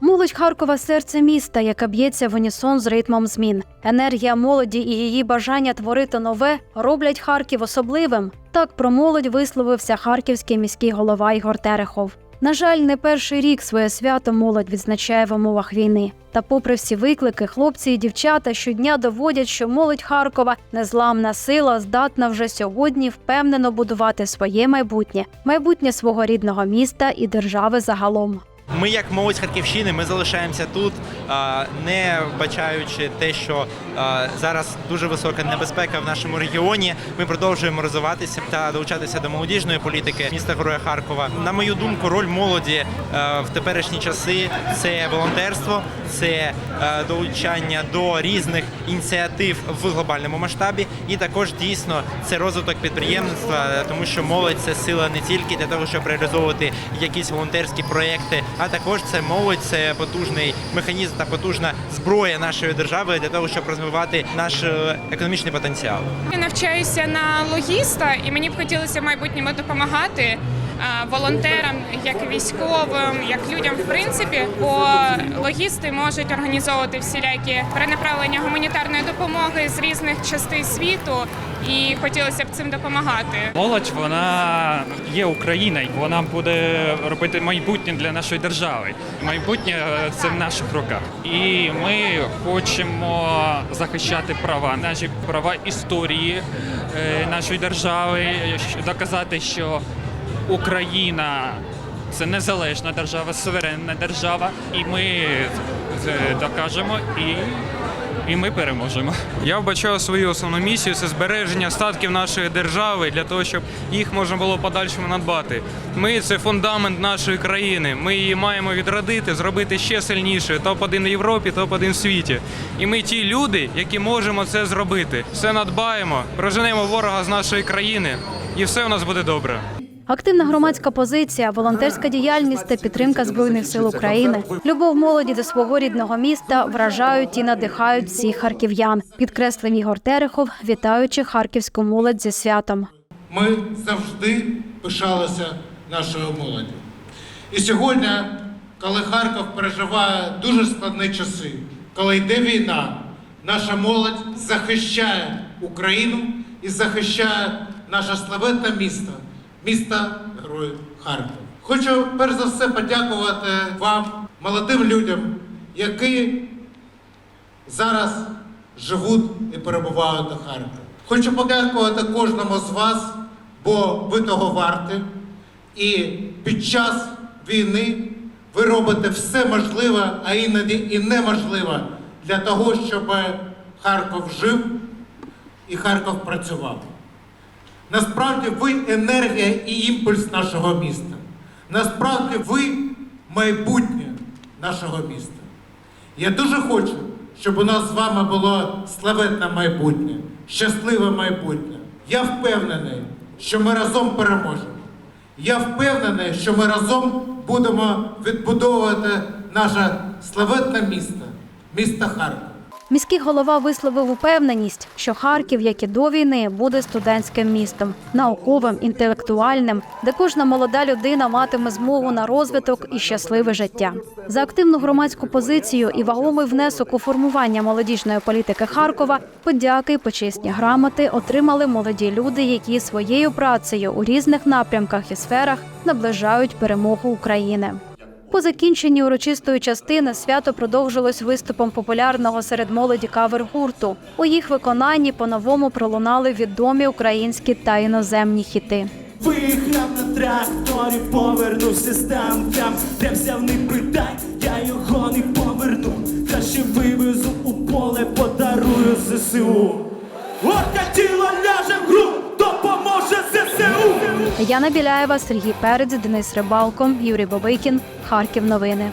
Молодь Харкова серце міста, яке б'ється в унісон з ритмом змін. Енергія молоді і її бажання творити нове роблять Харків особливим. Так про молодь висловився харківський міський голова Ігор Терехов. На жаль, не перший рік своє свято молодь відзначає в умовах війни. Та, попри всі виклики, хлопці і дівчата щодня доводять, що молодь Харкова незламна сила, здатна вже сьогодні впевнено будувати своє майбутнє, майбутнє свого рідного міста і держави загалом. Ми, як молодь Харківщини, ми залишаємося тут, не вбачаючи те, що зараз дуже висока небезпека в нашому регіоні. Ми продовжуємо розвиватися та долучатися до молодіжної політики міста Героя Харкова. На мою думку, роль молоді в теперішні часи це волонтерство, це долучання до різних ініціатив в глобальному масштабі, і також дійсно це розвиток підприємництва, тому що молодь це сила не тільки для того, щоб реалізовувати якісь волонтерські проекти, а також це молодь, це потужний механізм та потужна зброя нашої держави для того, щоб розвивати наш е, економічний потенціал. Я навчаюся на логіста, і мені б хотілося в майбутньому допомагати волонтерам, як військовим, як людям в принципі, бо логісти можуть організовувати всілякі перенаправлення гуманітарної допомоги з різних частин світу, і хотілося б цим допомагати. Молодь вона є Україна, вона буде робити майбутнє для нашої держави. Майбутнє е, це в наших руках. І ми хочемо захищати права, наші права історії е, нашої держави, доказати, що Україна. Це незалежна держава, суверенна держава, і ми докажемо і, і ми переможемо. Я вбачаю свою основну місію це збереження статків нашої держави для того, щоб їх можна було подальшому надбати. Ми це фундамент нашої країни. Ми її маємо відродити, зробити ще сильнішою. Топ 1 в Європі, топ 1 в світі. І ми ті люди, які можемо це зробити. Все надбаємо, проженемо ворога з нашої країни, і все у нас буде добре. Активна громадська позиція, волонтерська діяльність та підтримка збройних сил України, любов молоді до свого рідного міста вражають і надихають всіх харків'ян. Підкреслив Ігор Терехов, вітаючи харківську молодь зі святом. Ми завжди пишалися нашою молоддю. І сьогодні, коли Харків переживає дуже складні часи, коли йде війна, наша молодь захищає Україну і захищає наше славетне місто, місто Герой Харків. Хочу перш за все подякувати вам, молодим людям, які зараз живуть і перебувають у Харкові. Хочу подякувати кожному з вас, бо ви того варті. І під час війни ви робите все можливе, а іноді і неможливе для того, щоб Харків жив і Харків працював. Насправді ви енергія і імпульс нашого міста. Насправді ви майбутнє нашого міста. Я дуже хочу, щоб у нас з вами було славетне майбутнє, щасливе майбутнє. Я впевнений, що ми разом переможемо. Я впевнений, що ми разом будемо відбудовувати наше славетне місто, місто Харків. Міський голова висловив упевненість, що Харків, як і до війни, буде студентським містом, науковим, інтелектуальним, де кожна молода людина матиме змогу на розвиток і щасливе життя. За активну громадську позицію і вагомий внесок у формування молодіжної політики Харкова, подяки й почесні грамоти отримали молоді люди, які своєю працею у різних напрямках і сферах наближають перемогу України. По закінченні урочистої частини свято продовжилось виступом популярного серед молоді кавер-гурту. У їх виконанні по-новому пролунали відомі українські та іноземні хіти. Виїхав на тракторі, повернувся з танкам, де взяв не придай, я його не поверну. Краще вивезу у поле, подарую ЗСУ. Яна Біляєва, Сергій Перець, Денис Рибалко, Юрій Бабикін. Харків. Новини.